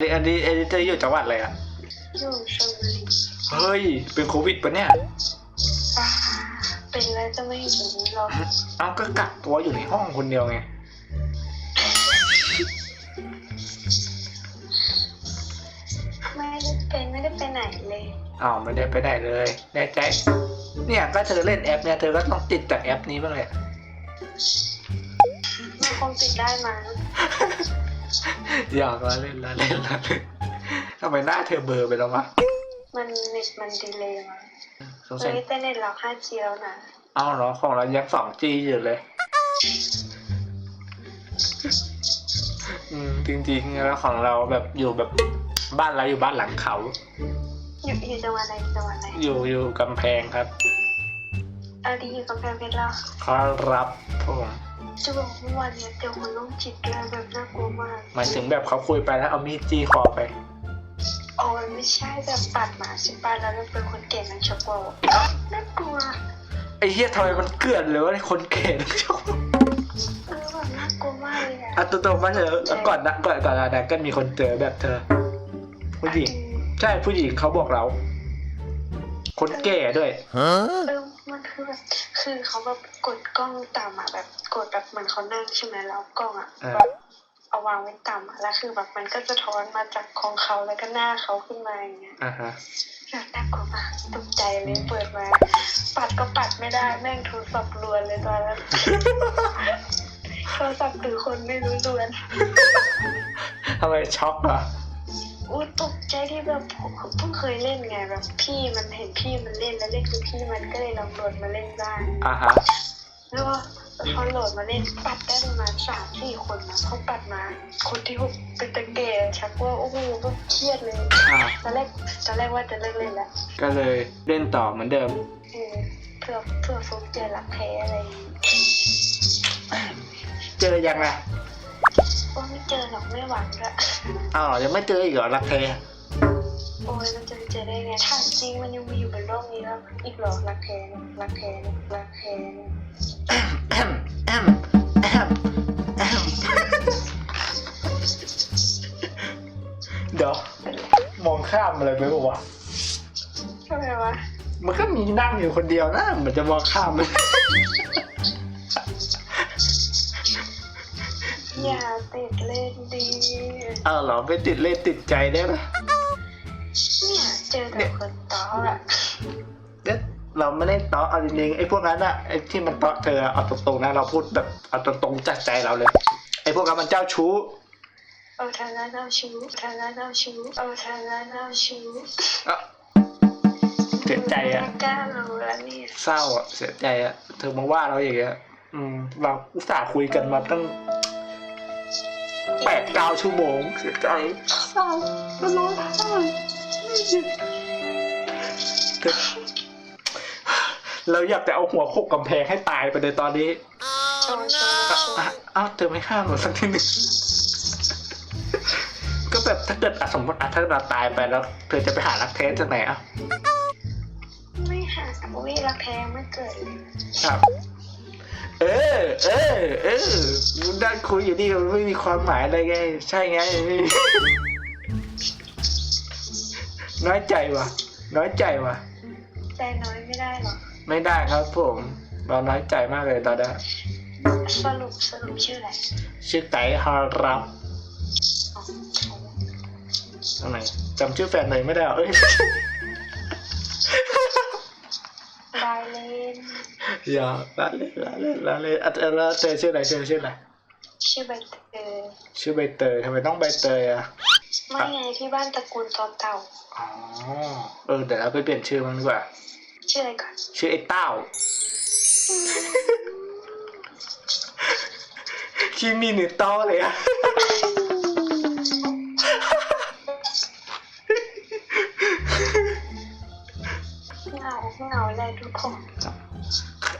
อันนี้อันนี้เธออยู่จังหวัดอะไรอะอยู่ชลบุรีเฮ้ย เป็นโควิดปะเนี่ยอ่าเป็นแล้วจะไม่อยู่ตรงนี้หรอกเอาก็กักตัวอยู่ในห้องคนเดียวไง ไม่ได้เป็นไม่ได้ไปไหนเลยอ้าวไม่ได้ไปไหนเลยแน่ใจ เนี่ยก็เธอเล่นแอปเนี่ยเธอก็ต้องติดจากแอปนี้บ้างเลยมันคงติดได้มั้ง อยากละเล่นละเล่นละเล่นทำไมหน้าเธอเบลอไปแล้ววะมันเน็ตมันดีเลยมั้งสงสัเฮ้ยยแต่เน็ตเรา 5G แล้วนะ เอาเหรอของเรายังสองจีอยู่เลย อืมจริงๆแล้วของเราแบบอยู่แบบบ้านเราอยู่บ้านหลังเขา อยู่อยู่จังหวัดไหนจังหวัดไหนอยู่อยู่กำแพงครับ เอาดีอยู่กำแพงเพชรแล้วขอรับผม จะบอกว่าวันเนี้ยเจอคนโรคจิตด้วยแบบน่ากลัวมากหมายถึงแบบเขาคุยไปแล้วเอามีดจี้คอไปโอ้ยไม่ใช่แบบปัดหมาใช่ป่ะแล้วมันเป็นคนเก่งนังช็อกโกน่ากลัวไอ้เหี้ยทำไมมันเกลื่อนเลยวะไอ้คนเก่งเออแบบน่ากลัวมากเลยอะอะตัวๆมาเถอะก่อนนะก่อนก่อนนะก็มีคนเจอแบบเธอ ผู้หญิง ใช่ผู้หญิงเขาบอกเรา คนแก่ด้วย เออมัน คือแบบคือเขาแบบกดกล้องต่ำอะแบบกดแบบเหมือนเขานั่งใช่ไหมแล้วกล้องอะอ่าแบบเอาวางไว้ต่ำอะแล้วคือแบบมันก็จะท้อนมาจากของเขาแล้วก็หน้าเขาขึ้นมาอย่างเงี้ยอ่าฮะแบบน่ากลัวมากตกใจเลยเปิดมา ปัดก็ปัดไม่ได้แม่งโทรศัพท์รวนเลยตอนนั้นโทรศัพท์ถือคนไม่รู้รวนทำไมช็อกอะ ยเล่นไงแบบพี่มันเห็นพี่มันเล่นแล้วเล่นคือพี่มันก็เลยลองโหลดมาเล่นบ้างอ่าฮะแล้วก็พอโหลดมาเล่นปัดได้ประมาณสามสี่คนนะเขาปัดมา คนที่หกเป็นตะเกียชักว่าโอ้โหก็เครียดเลยอ่าตอนแรกตอนแรกว่าจะเลิกเล่นแล้วก็เลยเล่นต่อเหมือนเดิมเออเพื่อเพื่อฟุกเจอหลักแท้อะไรอย่างงี้เจอยังไงว่าไม่เจอหรอกไม่หวังละอ้าวยังไม่เจออีกเหรอรักแท้ โอ้ยมันจะเจอได้ไงถ้าจริงมันยังมีอยู่บนโลกนี้แล้วอีกเหรอรักแท้เนี่ยรักแท้เนี่ยรักแท้เนี่ยแอมแอมแอมแอมเดี๋ยวมองข้ามอะไรไปบอกว่าวะทำไมวะมันก็มีนั่งอยู่คนเดียวนะเหมือนจะมองข้ามเลยอย่าติดเล่นดี อ้าวเหรอไม่ติดเล่นติดใจได้ไหม เนี่ยเจอแต่คนต้ออะเอ๊ะเราไม่ได้เตาะเอาจริงๆไอ้พวกนั้นอะไอ้ที่มันเตาะเธอเอาตรงๆนะเราพูดแบบเอาตรงๆจากใจเราเลยไอ้พวกนั้นมันเจ้าชู้เอาทางนั้นเอาชูทางนั้นเอาชูเอาทางนั้นเอาชูอะเสียใจอะไม่กล้ารู้แล้วเนี่ยเศร้าอะเสียใจอะเธอมาว่าเราอย่างเงี้ยอืมเราอุตส่าห์คุยกันมาตั้งแปดเก้าชั่วโมงเสียใจเศร้าแล้วร้องไห้ เธอเราอยากจะเอาหัวโขกกำแพงให้ตายไปในตอนนี้โชว์โชว์โชว์อะอ้าวเธอไม่ห้ามหรอสักทีหนึ่งก็แบบถ้าเกิดอะสมมติอะถ้าเราตายไปแล้ว เธอจะไปหารักแท้จากไหนอะไม่หาอุ้ยรักแท้ไม่เกิดเลยครับ เออ เออ เออมึงได้คุยอยู่นี่มันไม่มีความหมายอะไรไง ใช่ไง น้อยใจว่ะน้อยใจว่ะใจน้อยไม่ได้หรอกไม่ได้ครับผมเราน้อยใจมากเลยตอนนี้สรุปสรุปชื่ออะไรชื่อไก่ฮารับอ๋อตรงไหนจำชื่อแฟนเลยไม่ได้เหรอเอ้ยได้เล่นอย่าละเล่นละเล่นละเล่นอะแล้วเธอชื่ออะไรเธอชื่ออะไรชื่อใบเตยชื่อใบเตยทำไมต้องใบเตยอะ ไม่ไงที่บ้านตระกูลตอนเต่าอ๋อเออเดี๋ยวเราไปเปลี่ยนชื่อมันดีกว่า ชื่ออะไรก่อนชื่อไอ้เต้าคิมิหนึ่โตเลยอะเหงาเหงาเลยทุกคน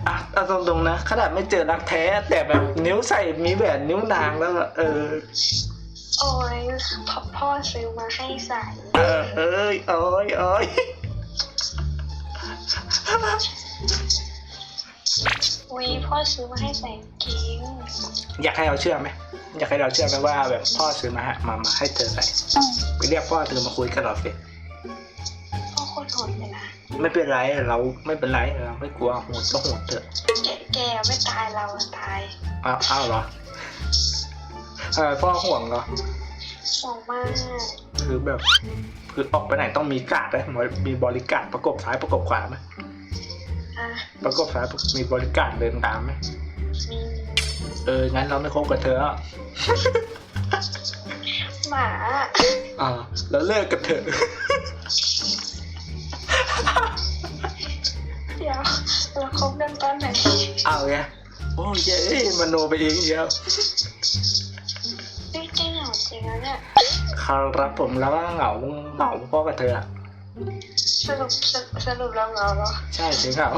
อะเอาตรงๆนะขนาดไม่เจอรักแท้ แต่แบบนิ้วใส่มีแหวนนิ้วนางแล้วอะเออ โอ้ยพ่อพ่อซื้อมาให้ใส่เออเอ้ยโอ้ยโอ้ยวีพ่อซื้อมาให้ใส่กางเกงอยากให้เราเชื่อไหมอยากให้เราเชื่อไหมว่าแบบพ่อซื้อมาให้มามาให้เธอใส่ไปเรียกพ่อเธอมาคุยกันหรอสิพ่อโคตรโหดเลยนะไม่เป็นไรเราไม่เป็นไรเราไม่กลัวโหดก็โหดเถอะแกแกไม่ตายเราตายอ้าวอ้าวเหรอ ทำไมพ่อห่วงเหรอห่วงมากคือแบบ คือออกไปไหนต้องมีการ์ดไหมมีบริการดประกบซ้ายประกบขวาไหมอะประกบซ้ายมีบริการดเดินตามไหมมีเออ งั้นเราไม่คบกับเธออะหมาอ่าแล้วเลิกกับเธอเดี๋ยวเราคบกันตอนไหนเอาไงโอ้ยเย้มโนไปเองเดียวจริง จริงเหรอจริงนะเนี่ยครับผมแล้วก็เหงาเหงาพ่อกับเธออะสรุปสรุปสรุปเราเหงาเหรอใช่เธอเหงา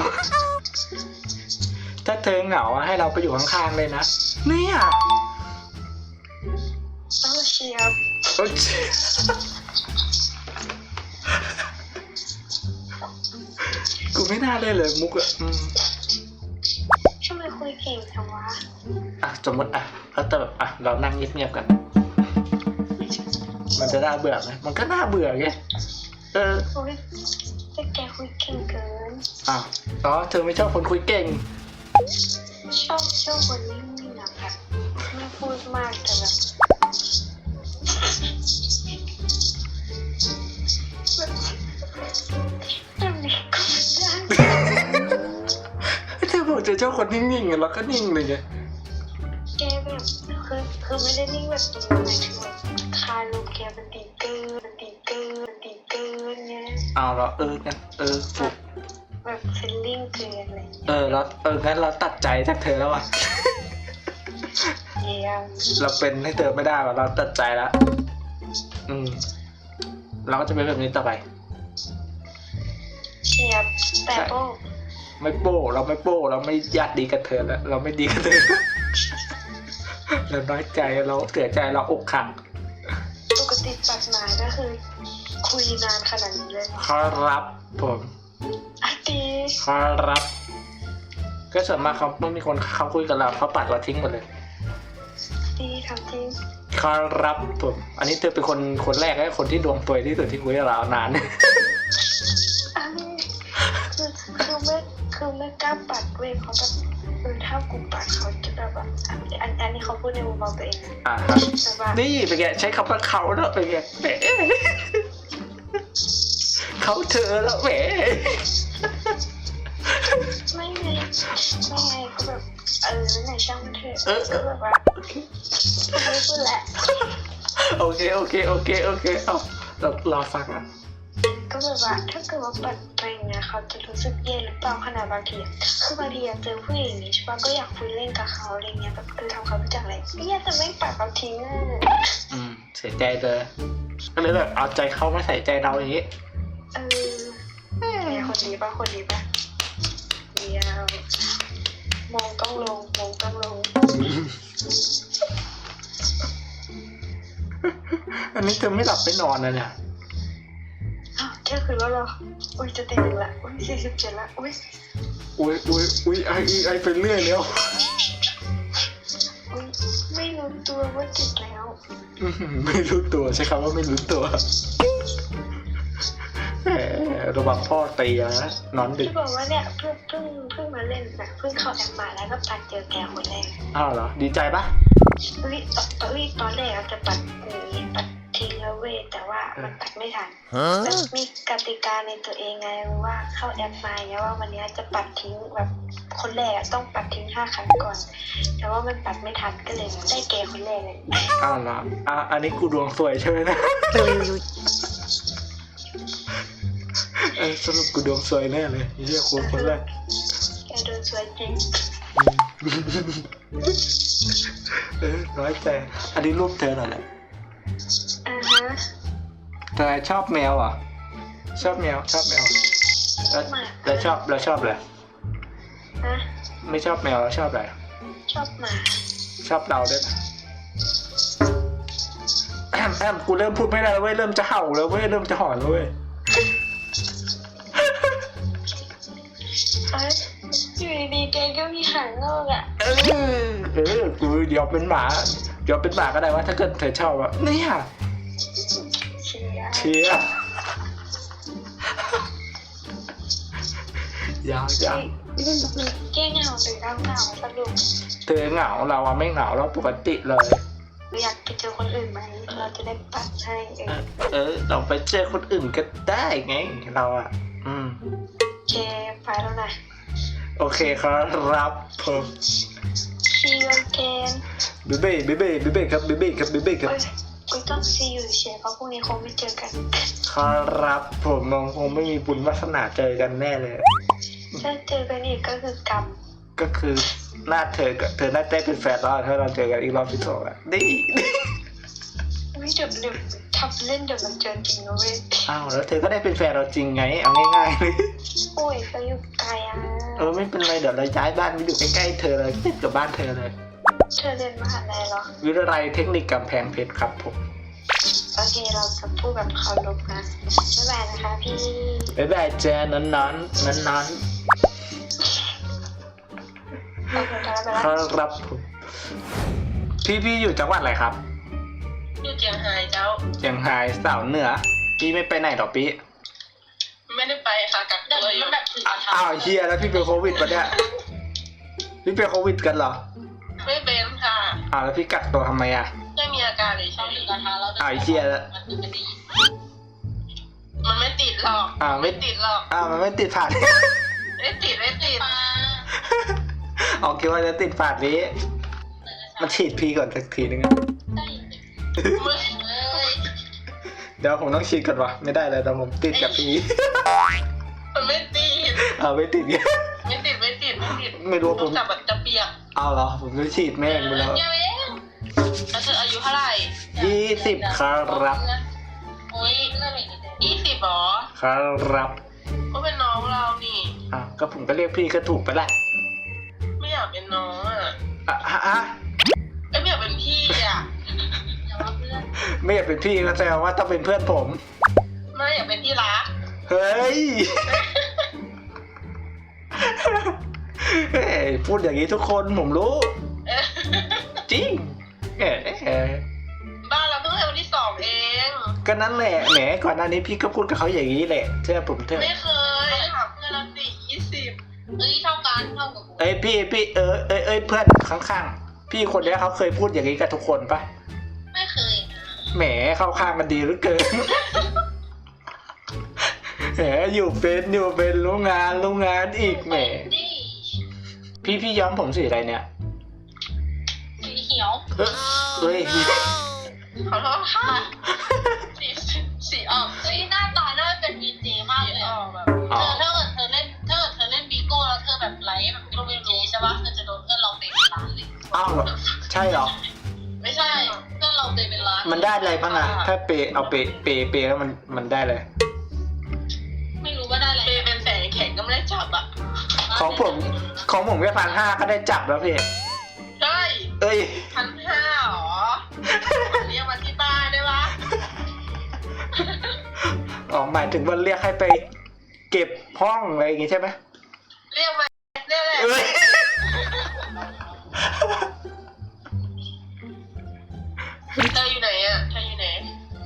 ถ้าเธอเหงาอะให้เราไปอยู่ข้างๆเลยนะเนี่ยเออเชียบโอ๊ยกูไม่น่าเลยเลยมุกอะอืมทำไมคุยเก่งจังวะอะสมมติอะแล้วแต่แบบอะเรานั่งเงียบๆกัน มันจะน่าเบื่อไหมมันก็น่าเบื่อไงเออโอ้ยแต่แกคุยเก่งเกินอะอ๋อเธอไม่ชอบคนคุยเก่ง ชอบชอบคนนิ่งๆอะแบบไม่พูดมากแต่แบบแบบนี้ก็ไม่ได้เธอบอกเธอชอบคนนิ่งๆไงเราก็นิ่งเลยไงแกแบบคือคือไม่ได้นิ่งแบบนี้หมายถึงแบบคาลมแกมันดีเกินมันดีเกินมันดีเกินไงเอาเหรอเอองั้นเออถูกแบบเฟลลิ่งเกินอะไรเออเราเอองั้นเราตัดใจจากเธอแล้วอะ เยี่ยมเราเป็นให้เธอไม่ได้หรอกเราตัดใจแล้วอืม เราก็จะเป็นแบบนี้ต่อไป เชียบแต่โป้ไม่โป้เราไม่โป้เราไม่ญาติดีกับเธอแล้ว เราไม่ดีกับเธอ เราน้อยใจเราเสียใจเราอกหัก คุยนานขนาดนี้เลยครับผมอาตีครับ ก็ส่วนมากเขาไม่มีคนเขาคุยกับเราเขาปัดเราทิ้งหมดเลยตีทำจริงครับผมอันนี้เธอเป็นคนคนแรกและคนที่ดวงตัวยที่สุดที่คุยกับเรานานอันนี้คือคือไม่คือไม่กล้าปัดเว้ยเขาแบบเออถ้ากูปัดเขาจะแบบว่าอันอันอันนี้เขาพูดในมุมมองตัวเองนะอ่าครับแต่ว่านี่เป็นไงใช้คำว่าเขาแล้วเป็นไงแหม เขาเธอแล้วแหมไม่ไงไม่ไงก็แบบเออนั่นแหละช่างมันเถอะเออเอก็อแบบว่าไม่พูดแหละโอเคโอเคโอเคโอเคเอาเรารอฟังอะก็แบบว่าถ้าเกิดว่าปัดไปเนี่ยเขาจะรู้สึกแย่หรือเปล่าขนาดบางทีอะคือบางทีอะเจอผู้หญิงอย่างนี้ใช่ปะก็อยากคุยเล่นกับเขาอะไรเงี้ยแบบคือทำเขารู้จักอะไรเนี่ยแต่ไม่ปัดเขาทิ้งอะอืมเสียใจเลยก็เลยแบบเอาใจเขามาใส่ใจเราอย่างนี้ เออเนี่ยคนดีปะคนดีปะเดียวมองต้องลงมองต้องลง อันนี้เธอไม่หลับไม่นอนนะเนี่ย อ้าวเที่ยงคืนแล้วเหรอ อุ้ยจะตีหนึ่งละ อุ้ยสี่สิบเจ็ดละ อุ้ย อุ้ยอุ้ยอุ้ยไอไอไปเรื่อยแล้ว อุ้ยไม่รู้ตัวว่าจิตแล้ว อื้อหือไม่รู้ตัวใช้คำว่าไม่รู้ตัว ระวังพ่อตีนะนอนดึกที่บอกว่าเนี่ยเพิ่งเพิ่งเพิ่งมาเล่นนะเพิ่งเข้าแอปมาแล้วก็ปัดเจอแกคนแรกอ้าวเหรอ ดีใจปะเอ้ยตอนเอ้ยตอนแรกอะจะปัดหนีปัดทิ้งแล้วเว้ยแต่ว่ามันปัดไม่ทันแต่มีกติกาในตัวเองไงว่าเข้าแอปมาเนี่ยว่าวันเนี้ยจะปัดทิ้งแบบคนแรกอะต้องปัดทิ้งห้าครั้งก่อน แต่ว่ามันปัดไม่ทันก็เลยได้แกคนแรกเลยอ้าวเหรออะอันนี้กูดวงสวยใช่ไหมนะ เออสรุปกูดวงสวยแน่เลยเฮียกูคนแรกแกโดนสวยจริงเออน้อยใจอันนี้รูปเธอหน่อยแหละอ่าฮะเธอชอบแมวเหรอะชอบแมวชอบแมวแล้วหมาแล้วชอบแล้วชอบอะไรฮะไม่ชอบแมวแล้วชอบอะไรชอบหมาชอบเราด้วยนะแอมแอมกูเริ่มพูดไม่ได้แล้วเว้ยเริ่มจะเห่าแล้วเว้ยเริ่มจะหอนแล้วเว้ย อ้ยอยู่ดีๆแกก็มีหางงอกอะเออเออกูเดี๋ยวเป็นหมา เดี๋ยวเป็นหมาก็ได้ว่าถ้าเกิดเธอชอบอะเนี่ยเชียร์เชียร์ยาวยาวแก้เหงาหรือเราเหงาสรุปเธอเหงาเราอะไม่เหงาเราปกติเลยหรืออยากไปเจอคนอื่นไหมเราจะได้ปัดให้เออเออ เราไปเจอคนอื่นก็ได้ไง เราอะอืม เคไปแล้วนะโอเคครับผม see you again เบเบ้เบเบ้เบเบ้ครับเบเบ้ครับเบเบ้ครับเอ้ยกูต้อง see you เฉยเพราะพรุ่งนี้คงไม่เจอกัน ครับผมมองคงไม่มีบุญวาสนาเจอกันแน่เลยถ้าเจอกันอีกก็คือกรรมก็คือหน้าเธอกับเธอน่าจะเป็นแฟนเราถ้าเราเจอกันอีกรอบที่สองอะดีไม่เดี๋ยวเดี๋ยว ทำเล่นเดี๋ยวมันเจอจริงนะเว้ยอ้าวแล้วเธอก็ได้เป็นแฟนเราจริงไง เอาง่ายๆเลยโอ้ยก็อยู่ไกลอะเออไม่เป็นไรเดี๋ยวเราย้ายบ้านไปอยู่ใกล้ๆเธอเลยติดกับบ้านเธอเลย เธอเรียนมหาลัยเหรอวิทยาลัยเทคนิคกำแพงเพชรครับผมโอเคเราจะพูดแบบเคารพนะบ๊ายบายนะคะพี่บ๊ายบายเจนนอนนอนนอนนอนโอเคไปแล้วไปคแล้วรับผมพี่พี่อยู่จังหวัดอะไรครับอ ยู่เจียงไฮ้เจ้าเชียงรายสาวเหนือพี่ไม่ไปไหนหรอพี่ไม่ได้ไปค่ะกักตัวอยู่แบบถืออ้าวเฮียแล้วพี่เป็นโควิดปะเนี่ยพี่เป็นโควิดกันเหรอไม่เป็นค่ะอ้าวแล้วพี่กักตัวทำไมอะแค่มีอาการเลยชอบถือกระทะแล้วอ้าวไอ้เหี้ยแล้วมันไม่ดีมันไม่ติดหรอกอ้าวไม่ไม่ติดหรอกอ้าวมันไม่ติดผ่านไม่ติดไม่ติดออกคิดว่าจะติดผ่านนี้มาฉีดพี่ก่อนสักทีนึงอะมึง เดี๋ยวผมต้องฉีดก่อนวะไม่ได้เลยแต่ผมติดกับพี่มันไม่ติดเอาไม่ติดเนี่ยไม่ติดไม่ติดไม่ติดไม่รู้ผมจับแบบจะเปียกเอาเหรอผมจะฉีดแม่งไปแล้วเเองแล้วเธออายุเท่าไหร่ยี่สิบครับโอ้ยยี่สิบหรอครับ ก็เป็นน้องเรานี่อะก็ผมก็เรียกพี่ก็ถูกไปแหละไม่อยากเป็นน้องอะอะฮะอะเอ้ยไม่อยากเป็นพี่อะ ไม่อยากเป็นพี่ก็แสดงว่าต้องเป็นเพื่อนผม ไม่อยากเป็นที่รักเฮ้ยเฮ้ยพูดอย่างนี้ทุกคนผมรู้เออจริงเอ๋เอ๋บ้านเราเพิ่งเทอมที่สองเอง ก็นั่นแหละแหมก่อนหน้านี้พี่ก็พูดกับเขาอย่างนี้แหละเชื่อผมเถอะไม่เคยถามเพื่อนเราสิยี่สิบเอ้ยเท่ากันเท่ากับกูเอ้ยพี่พี่เออเอ้ยเอ้ยเพื่อนข้างๆ พี่คนเนี้ยเขาเคยพูดอย่างนี้กับทุกคนปะไม่เคย แหมเข้าข้างกันดีเหลือเกิน แหมอยู่เป็นอยู่เป็นรู้งานรู้งานอีกแหมดิพี่พี่ย้อมผมสีอะไรเนี่ยสีเขียวเอ้ยเฮ้ยขอโทษค่ะสีสีออกเอ้ยหน้าตาน่าเป็นดีเจมากเลยออกแบบอ๋อเธอถ้าเกิดเธอเล่นถ้าเกิดเธอเล่นบีโก้แล้วเธอแบบไลฟ์แบบเป็นดีเจใช่ปะเธอจะโดนเพื่อนเราเตะเป็นล้านเลย อ้าวเหรอใช่เหรอ อะไรบ้างอะถ้าเปย์เอาเปย์เปย์เปย์แล้วมันมันได้เลย ไม่รู้ว่าได้อะไรเปย์เป็นแสงแข็งก็ไม่ได้จับอะของผมของผมแค่พันห้าก็ได้จับแล้วพี่ใช่เอ้ยพันห้าหรอเรียกมาที่บ้านได้ปะออกหมายถึงว่าเรียกให้ไปเก็บห้องอะไรอย่างงี้ใช่ไหมเรียกมาเนี่ยแหละ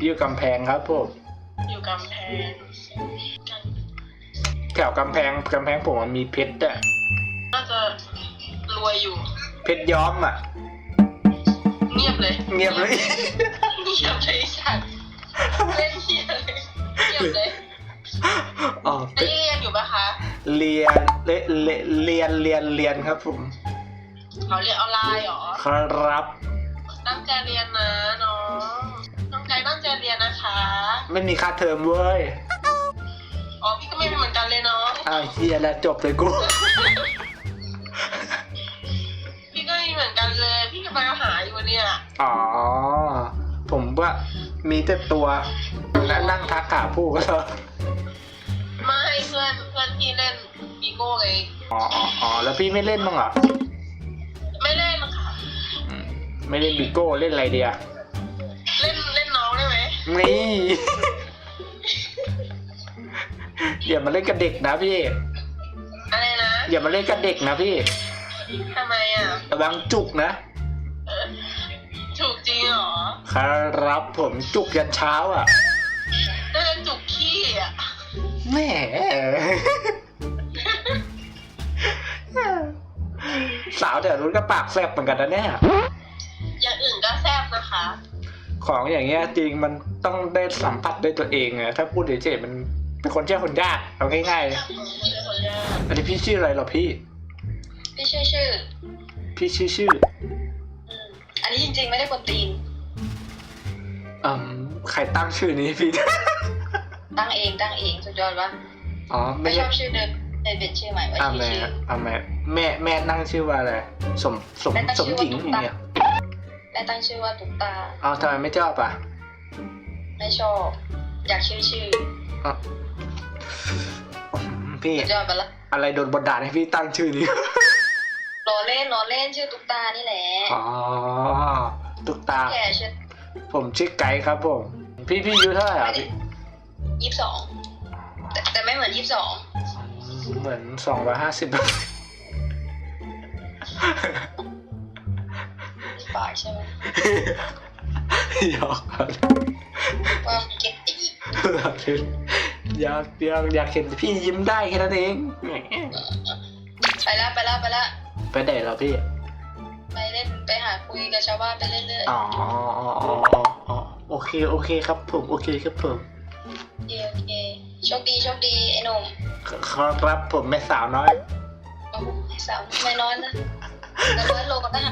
อยู่กำแพงครับผมอยู่กำแพงแถวกำแพงกำแพงผมมันมีเพชรอะน่าจะรวยอยู่ เพชรย้อมอะเงียบเลย เงียบเลยเงียบเลยฉันเล่นเงียบเลยเงียบเลยอ๋อเพอันชรนี้เรียนอยู่ปะคะเรียนเรียนเรียนเรียนเรียนครับผมเขาเรียนออนไลน์เหรอ ครับ ตั้งใจเรียนนะน้องตั้งใจตั้งใจ เรียนนะคะไม่มีค่าเทอมเว้ยอ๋อพี่ก็ไม่มีเหมือนกันเลยน้องอ้าวเฮียแล้วจบเลยกูพี่ก็มีเหมือนกันเลย พี่ก็มาหาอยู่เนี่ยอ๋อ ผมว่ามีแต่ตัวและนั่งทักหาผู้ก็แล้วไม่เพื่อนเพื่อนที่เล่นบีโก้ไงอ๋ออ๋ออ๋อแล้วพี่ไม่เล่นบ้างเหรอไม่เล่นค่ะอืมไม่เล่นบิโก้เล่นอะไรเดีย นี่ อย่ามาเล่นกับเด็กนะพี่ อะไรนะอย่ามาเล่นกับเด็กนะพี่ ทำไมอะระวังจุกนะเออถูกจริงเหรอครับผมจุกยันเช้าอะ น่าจะจุกขี้อะแหม สาวแต่รุ่นก็ปากแฟบเหมือนกันนะเนี่ย อย่างอื่นก็แซ่บนะคะ ของอย่างเงี้ยจริงมันต้องได้สัมผัสด้วยตัวเองอะถ้าพูดเฉยๆมันเป็นคนเชื่อคนยากเอาง่ายๆเลยเป็นคนยากอันนี้พี่ชื่ออะไรเหรอพี่ พี่ชื่อชื่อ พี่ชื่อชื่ออืมอันนี้จริงๆไม่ได้คนตีนอืมใครตั้งชื่อนี้พี่ ตั้งเองตั้งเองสุดยอดวะอ๋อไม่ไม่ชใช่อบชื่อเดิมเลยเป็นชื่อใหม่ว่าอ่าชื่อแม่ชื่อ อ่าแม่แม่แม่ตั้งชื่อว่าอะไรสมสมแม่ตั้งสชื่มอว่าหญิงตุ๊กอย่างตาเงี้ย แม่ตั้งชื่อว่าตุ๊กตา เอาทำไมไม่ชอบอะ ไม่ชอบ อยากชื่อชื่ออ๋อพี่สุดยอดไปละอะไรโดนบันดาลให้พี่ตั้งชื่อนี้รอเล่นรอเล่นชื่อตุ๊กตานี่แหละ อ๋อ ตุกตาแกชื่อผมชื่อไกด์ครับผม พี่พี่อายุเท่าไหร่อะพี่ยี่สิบสองแต่แต่ไม่เหมือนยี่สิบสอง เหมือนสองร้อยห้าสิบ ปากใช่ไหมหยอกครับว่าเก็บอีกอยากอยากอยากเห็นพี่ยิ้มได้แค่นั้นเองแหมไปแล้วไปแล้วไปแล้วไปไหนแล้วพี่ ไปเล่นไปหาคุยกับชาวบ้านไปเรื่อยอ๋ออ๋ออ๋ออ๋อโอเคโอเคครับผมโอเคครับผมๆโอเคโอเคโชคดีโชคดีไอ้หนุ่มครับผมแม่สาวน้อย โอ้โหสาวไม่น้อยนะแต่น้อยลงก็ได้